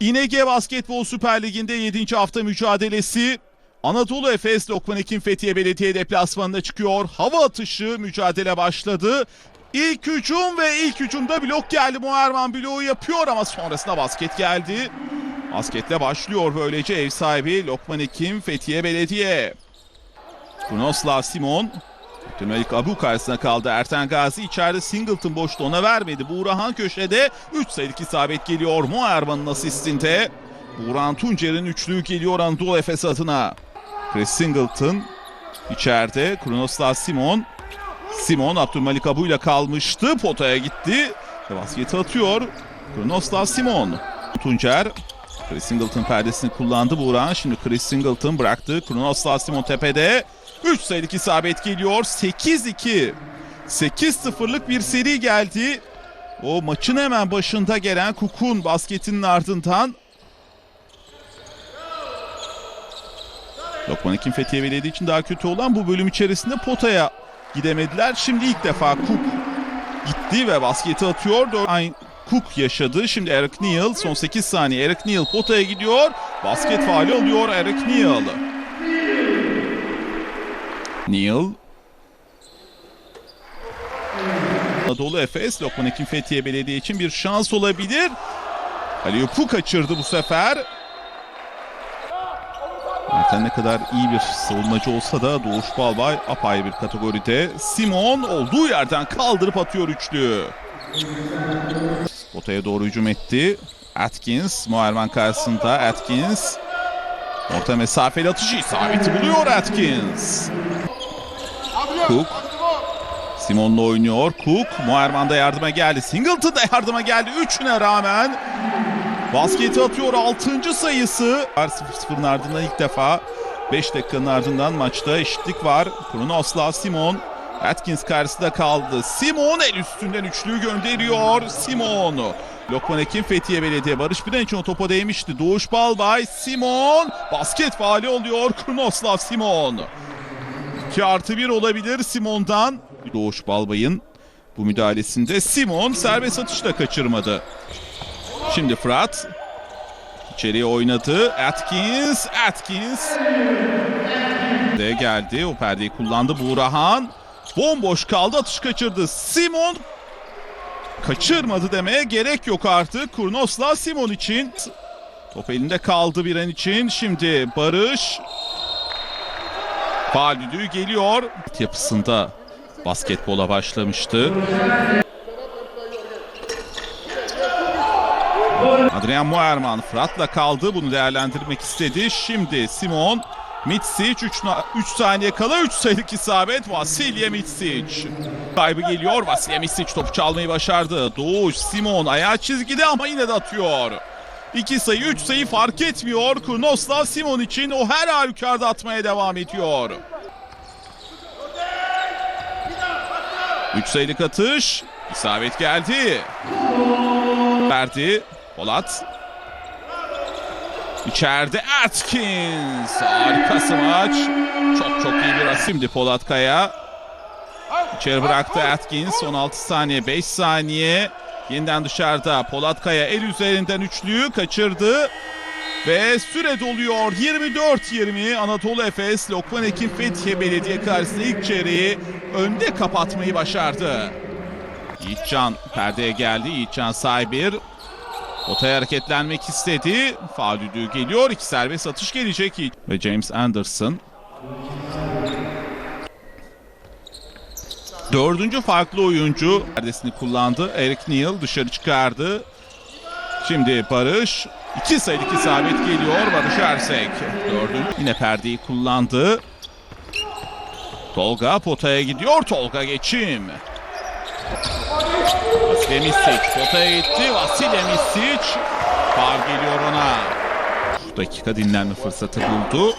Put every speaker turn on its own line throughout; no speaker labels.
İnege Basketbol Süper Ligi'nde 7. hafta mücadelesi Anadolu Efes Lokman Ekim Fethiye Belediye deplasmanına çıkıyor. Hava atışı mücadele başladı. İlk hücum ve ilk hücumda blok geldi. Muharman bloğu yapıyor ama sonrasında basket geldi. Basketle başlıyor böylece ev sahibi Lokman Ekim Fethiye Belediye. Kunoslav Simon Abdülmelik Abu karşısına kaldı. Erten Gazi içeride Singleton boştu ona vermedi. Buğrahan köşede 3 sayılık isabet geliyor. Muerman'ın asistinde. Buğrahan Tuncer'in üçlüğü geliyor Anadolu Efes adına. Chris Singleton içeride. Kronoslav Simon. Simon Abdülmelik Abu ile kalmıştı. Potaya gitti. Ve basketi atıyor. Kronoslav Simon. Tuncer Chris Singleton perdesini kullandı Buğrahan. Şimdi Chris Singleton bıraktı. Kronoslav Simon tepede. 3 sayılık isabet geliyor. 8-2. 8-0'lık bir seri geldi. O maçın hemen başında gelen Kukun basketinin ardından Lokman Ekim Fethiye Belediye için daha kötü olan bu bölüm içerisinde potaya gidemediler. Şimdi ilk defa Cook gitti ve basketi atıyor. Aynı Cook yaşadı. Şimdi Eric Neal son 8 saniye. Eric Neal potaya gidiyor. Basket faali alıyor Eric Neal. Neal. Anadolu Efes, Lokman Ekim Fethiye Belediye için bir şans olabilir. Aliyupu kaçırdı bu sefer. Zaten ne kadar iyi bir savunmacı olsa da Doğuş Balbay apayrı bir kategoride. Simon olduğu yerden kaldırıp atıyor üçlü. Potaya doğru hücum etti. Atkins, Muerman karşısında Atkins. Orta mesafeli atışı isabeti buluyor Atkins. Cook. Simon'la oynuyor. Cook. Muerman da yardıma geldi. Singleton da yardıma geldi. Üçüne rağmen basketi atıyor. Altıncı sayısı. 0-0'ın ardından ilk defa 5 dakikanın ardından maçta eşitlik var. Kronosla Simon. Atkins karşısında kaldı. Simon el üstünden üçlüyü gönderiyor. Simon. Lokman Ekim Fethiye Belediye Barış Birenç'in topa değmişti. Doğuş Balbay. Simon. Basket faali oluyor. Kronoslav Simon. 2 artı 1 olabilir Simon'dan. Doğuş Balbay'ın bu müdahalesinde Simon serbest atışla kaçırmadı. Şimdi Fırat içeriye oynadı. Atkins, Atkins de geldi. O perdeyi kullandı Buğrahan. Bomboş kaldı atış kaçırdı. Simon kaçırmadı demeye gerek yok artık. Kurnosla Simon için. Top elinde kaldı bir an için. Şimdi Barış Faal düdüğü geliyor. Yapısında basketbola başlamıştı. Adrian Muerman Fırat'la kaldı. Bunu değerlendirmek istedi. Şimdi Simon Mitsic 3 saniye kala 3 sayılık isabet. Vasilya Mitsic. Kaybı geliyor. Vasilya Mitsic topu çalmayı başardı. Doğuş Simon ayağı çizgide ama yine de atıyor. 2 sayı 3 sayı fark etmiyor. Kurnoslav Simon için o her halükarda atmaya devam ediyor. 3 sayılık atış. İsabet geldi. Verdi. Polat. İçeride Atkins. Harikası maç. Çok çok iyi bir as. Şimdi Polat Kaya. İçeri bıraktı Atkins. 16 saniye 5 saniye. Yeniden dışarıda Polat Kaya el üzerinden üçlüyü kaçırdı. Ve süre doluyor 24-20 Anadolu Efes Lokman Ekim Fethiye Belediye karşısında ilk çeyreği önde kapatmayı başardı. Yiğitcan perdeye geldi. Yiğitcan Saybir Potaya hareketlenmek istedi. Faal geliyor. İki serbest atış gelecek. Ve James Anderson. Dördüncü farklı oyuncu perdesini kullandı. Eric Neal dışarı çıkardı. Şimdi Barış. iki sayılık isabet geliyor. Barış Ersek. Dördüncü. Yine perdeyi kullandı. Tolga potaya gidiyor. Tolga geçim. Vasilya Misic potaya gitti. Vasilya Misic faul geliyor ona. Şu dakika dinlenme fırsatı buldu.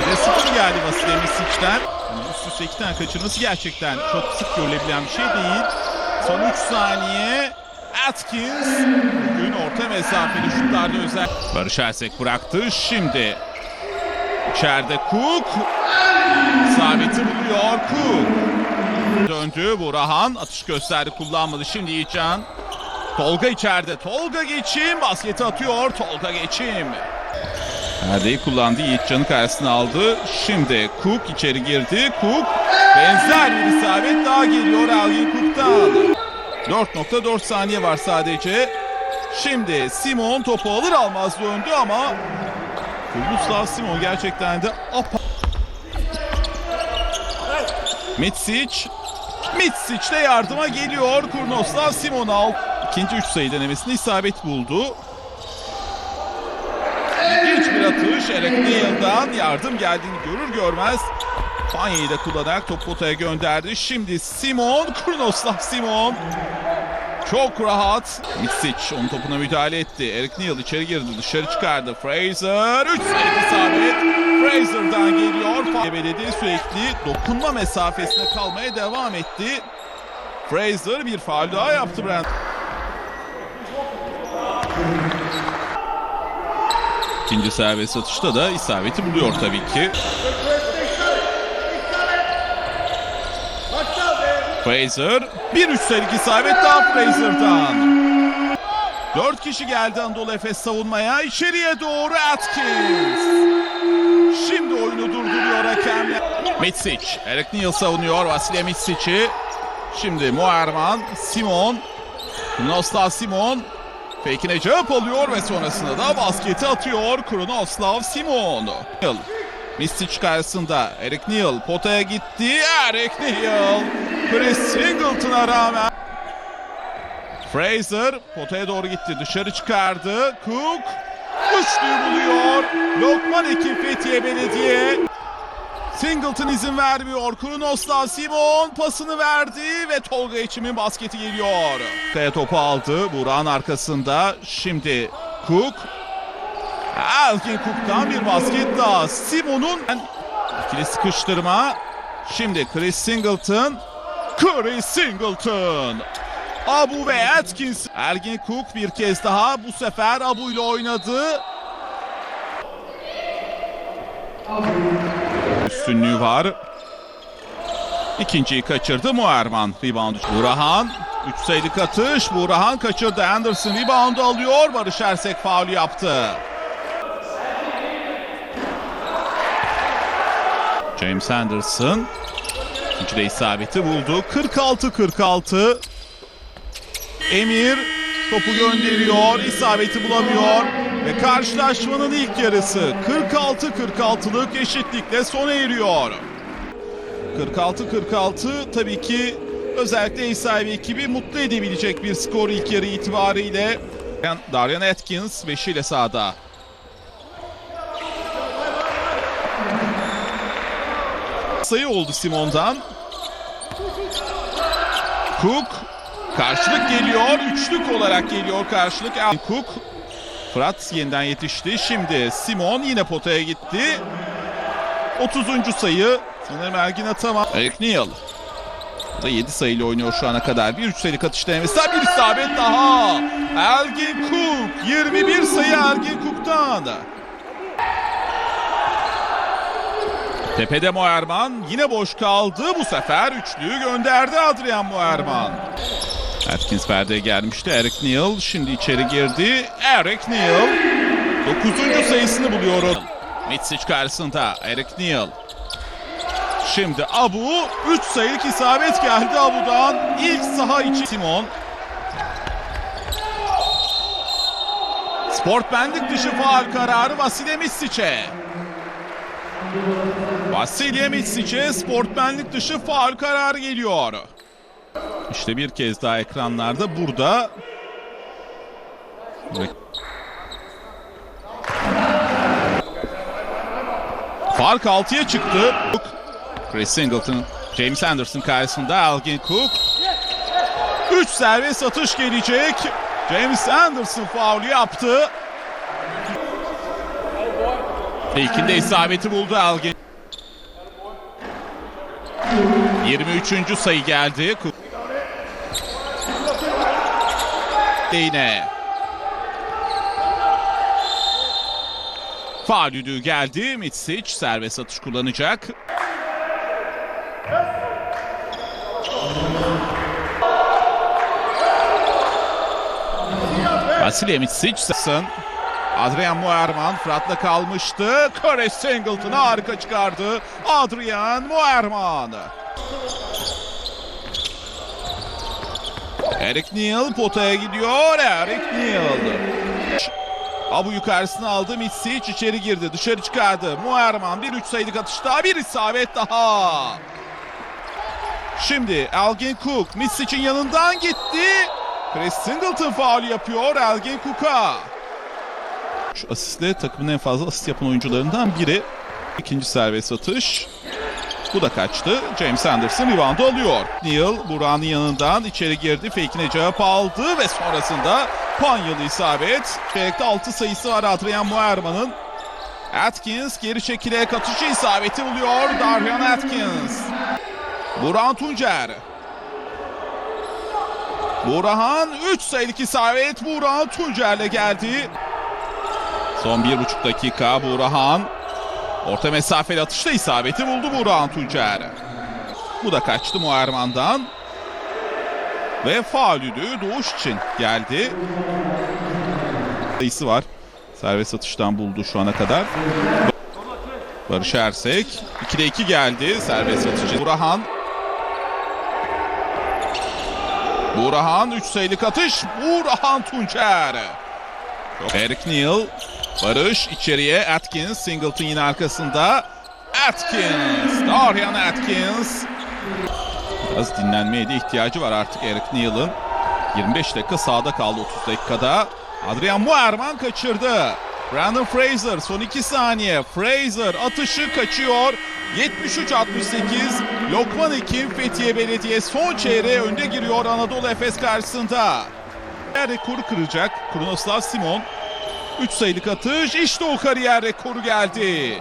Bir de sıfır geldi Vasilya Misic'den. Yani üst üste iki tane kaçırması gerçekten çok sık görülebilen bir şey değil. Son 3 saniye Atkins bugün orta mesafeli şutlarda özel. Barış Ersek bıraktı. Şimdi içeride Cook. İsabeti buluyor Cook. Döndü Burhan. Atış gösterdi kullanmadı. Şimdi Yiğitcan. Tolga içeride. Tolga geçim. Basketi atıyor. Tolga geçim. Perdeyi kullandı. Yiğitcan'ı karşısına aldı. Şimdi Cook içeri girdi. Cook benzer bir isabet daha geliyor Algin Cook'tan. 4.4 saniye var sadece. Şimdi Simon topu alır almaz döndü ama Kubuslav Simon gerçekten de apa. Mitsic. Mitsic de yardıma geliyor. Kurnoslav Simon al. İkinci üç sayı denemesinde isabet buldu. Atış. Eric Neal'dan yardım geldiğini görür görmez. Fanya'yı da kullanarak top potaya gönderdi. Şimdi Simon, Kurnoslav Simon. Çok rahat. Mitsic onun topuna müdahale etti. Eric Neal içeri girdi. Dışarı çıkardı. Fraser. 3 sayı isabet. Fraser'dan geliyor. Belediye sürekli dokunma mesafesine kalmaya devam etti. Fraser bir faul daha yaptı Brand. İkinci serbest atışta da isabeti buluyor tabii ki. Fraser. Bir sayılık isabet daha Fraser'dan. Dört kişi geldi Anadolu Efes savunmaya. İçeriye doğru Atkins. Şimdi oyunu durduruyor hakemler. Mitsic. Eric Neal savunuyor Vasilya Mitsic'i. Şimdi Muerman, Simon, Noslav Simon fake'ine cevap alıyor ve sonrasında da basketi atıyor Kronoslav Simon. Mistic karşısında Eric Neal potaya gitti. Eric Neal Chris Singleton'a rağmen Fraser potaya doğru gitti. Dışarı çıkardı. Cook üçlüyü buluyor. Lokman Ekim Fethiye Belediye. Singleton izin vermiyor. Kronoslav Simon pasını verdi ve Tolga İçim'in basketi geliyor. Kaya topu aldı. Burak'ın arkasında. Şimdi Cook. Elkin Cook'tan bir basket daha. Simon'un ikili sıkıştırma. Şimdi Chris Singleton. Chris Singleton. Abu ve Atkins. Ergin Cook bir kez daha bu sefer Abu ile oynadı. Üstünlüğü var. İkinciyi kaçırdı Muerman. Rebound. Burahan. 3 sayılık atış. Burahan kaçırdı. Anderson reboundu alıyor. Barış Ersek faulü yaptı. James Anderson. İkinci isabeti buldu. 46-46. Emir topu gönderiyor. isabeti bulamıyor. Ve karşılaşmanın ilk yarısı 46-46'lık eşitlikle sona eriyor. 46-46 tabii ki özellikle ev sahibi ekibi mutlu edebilecek bir skor ilk yarı itibariyle. Darian Atkins beşiyle sahada. Sayı oldu Simon'dan. Cook karşılık geliyor. Üçlük olarak geliyor karşılık. Cook Fırat yeniden yetişti. Şimdi Simon yine potaya gitti. 30. sayı. Sanırım Ergin atama. Eric Neal. Da 7 sayıyla oynuyor şu ana kadar. Bir 3 sayılık atış denemesi. Bir isabet daha. Ergin Cook. 21 sayı Ergin Cook'tan. Tepede Moerman yine boş kaldı. Bu sefer üçlüyü gönderdi Adrian Moerman. Atkins perdeye gelmişti. Eric Neal şimdi içeri girdi. Eric Neal 9. sayısını buluyor. Mitsic karşısında Eric Neal. Şimdi Abu 3 sayılık isabet geldi Abu'dan. İlk saha içi Simon. Sportmenlik dışı faal kararı Vasilya Mitsic'e. Vasilya Mitsic'e sportmenlik dışı faal kararı geliyor. İşte bir kez daha ekranlarda burada. Fark 6'ya çıktı. Chris Singleton, James Anderson karşısında Algin Cook. 3 serbest atış gelecek. James Anderson faul yaptı. İlkinde isabeti buldu Algin. 23. sayı geldi. Tek değine. Faal düdüğü geldi. Mitsic serbest atış kullanacak. Vasilya Mitsic sın. Adrian Moerman Fırat'la kalmıştı. Corey Singleton'a arka çıkardı. Adrian Moerman. Eric Neal potaya gidiyor. Eric Neal. Abu yukarısını aldı. Mitsic içeri girdi. Dışarı çıkardı. Muerman bir üç sayılık atış daha. Bir isabet daha. Şimdi Elgin Cook Mitsic'in yanından gitti. Chris Singleton faul yapıyor Elgin Cook'a. Şu asistle takımın en fazla asist yapan oyuncularından biri. İkinci serbest atış. Bu da kaçtı. James Anderson reboundu alıyor. Neal Buran'ın yanından içeri girdi. Fake'ine cevap aldı ve sonrasında Panyalı isabet. Çeyrekte 6 sayısı var Adrian Muerman'ın. Atkins geri çekileye katıcı isabeti buluyor. Darian Atkins. Burhan Tuncer. Burhan 3 sayılık isabet Burhan Tuncer'le geldi. Son bir buçuk dakika Burhan. Orta mesafeli atışta isabeti buldu Burhan Tuncer. Bu da kaçtı Muerman'dan. Ve faulüdü Doğuş için geldi. Sayısı var. Serbest atıştan buldu şu ana kadar. Barış Ersek. 2'de 2 geldi. Serbest atışı. Burhan. Burhan 3 sayılık atış. Burhan Tuncer. Eric Neal. Barış içeriye. Atkins. Singleton yine arkasında. Atkins. Darian Atkins. Biraz dinlenmeye de ihtiyacı var artık Eric Neal'ın. 25 dakika sağda kaldı 30 dakikada. Adrian Muerman kaçırdı. Brandon Fraser son 2 saniye. Fraser atışı kaçıyor. 73-68. Lokman Ekim Fethiye Belediye son çeyreğe önde giriyor Anadolu Efes karşısında. Rekoru kıracak Kronoslav Simon. 3 sayılık atış. İşte o kariyer rekoru geldi.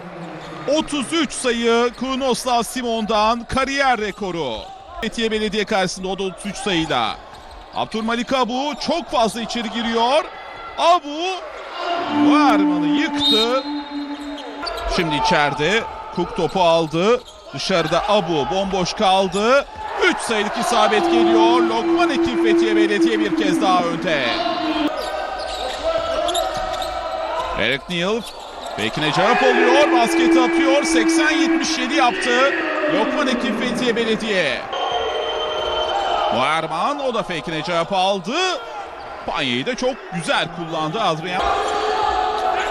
33 sayı Kronoslav Simon'dan kariyer rekoru. Fethiye Belediye karşısında o da 33 sayıyla. Abdülmalik Abu çok fazla içeri giriyor. Abu Varman'ı yıktı. Şimdi içeride Cook topu aldı. Dışarıda Abu bomboş kaldı. 3 sayılık isabet geliyor. Lokman Ekim Fethiye Belediye bir kez daha önde. Eric Neal Bekine cevap oluyor. Basketi atıyor. 80-77 yaptı. Lokman Ekim Fethiye Belediye. Muerman o da fake'ine cevap aldı. Panyayı da çok güzel kullandı Adrian.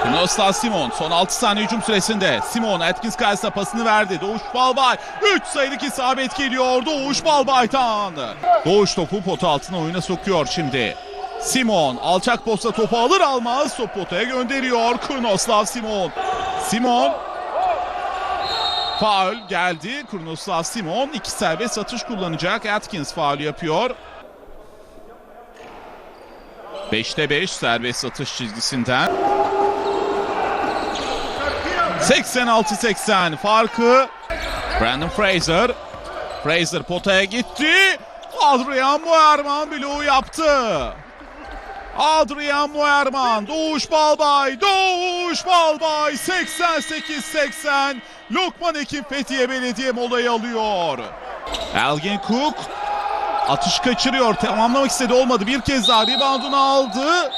Knosta Simon son 6 saniye hücum süresinde. Simon Atkins karşısına pasını verdi. Doğuş Balbay 3 sayılık isabet geliyor Doğuş Balbay'tan. Doğuş topu pota altına oyuna sokuyor şimdi. Simon alçak posta topu alır almaz top potaya gönderiyor Kurnoslav Simon. Simon Faul geldi. Kurnoslav Simon iki serbest atış kullanacak. Atkins faul yapıyor. 5'te 5 serbest atış çizgisinden. 86-80 farkı. Brandon Fraser. Fraser potaya gitti. Adrian Muerman bloğu yaptı. Adrian Muerman, Doğuş Balbay, Doğuş Balbay 88-80 Lokman Ekim Fethiye Belediye molayı alıyor. Elgin Cook atış kaçırıyor. Tamamlamak istedi olmadı. Bir kez daha reboundunu aldı.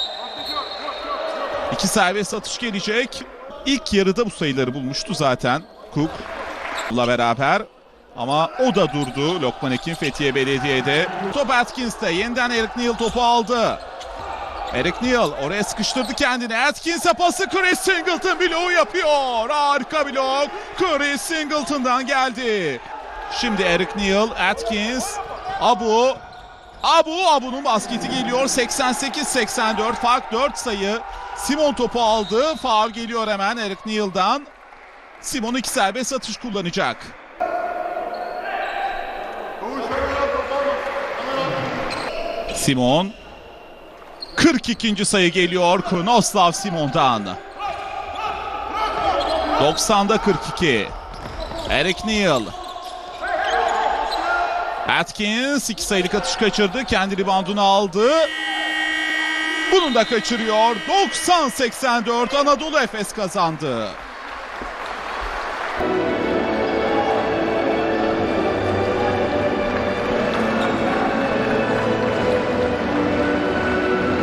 İki serbest atış gelecek. İlk yarıda bu sayıları bulmuştu zaten Cook'la beraber. Ama o da durdu. Lokman Ekim Fethiye Belediye'de. Top Atkins'te yeniden Eric Neal topu aldı. Eric Neal oraya sıkıştırdı kendini. Atkins'e pası Chris Singleton bloğu yapıyor. Harika blok. Chris Singleton'dan geldi. Şimdi Eric Neal, Atkins, Abu. Abu, Abu'nun basketi geliyor. 88-84 fark 4 sayı. Simon topu aldı. Faul geliyor hemen Eric Neal'dan. Simon iki serbest atış kullanacak. Simon 42. sayı geliyor Kunoslav Simon'dan. 90'da 42. Eric Neal. Atkins iki sayılık atış kaçırdı. Kendi reboundunu aldı. Bunu da kaçırıyor. 90-84 Anadolu Efes kazandı.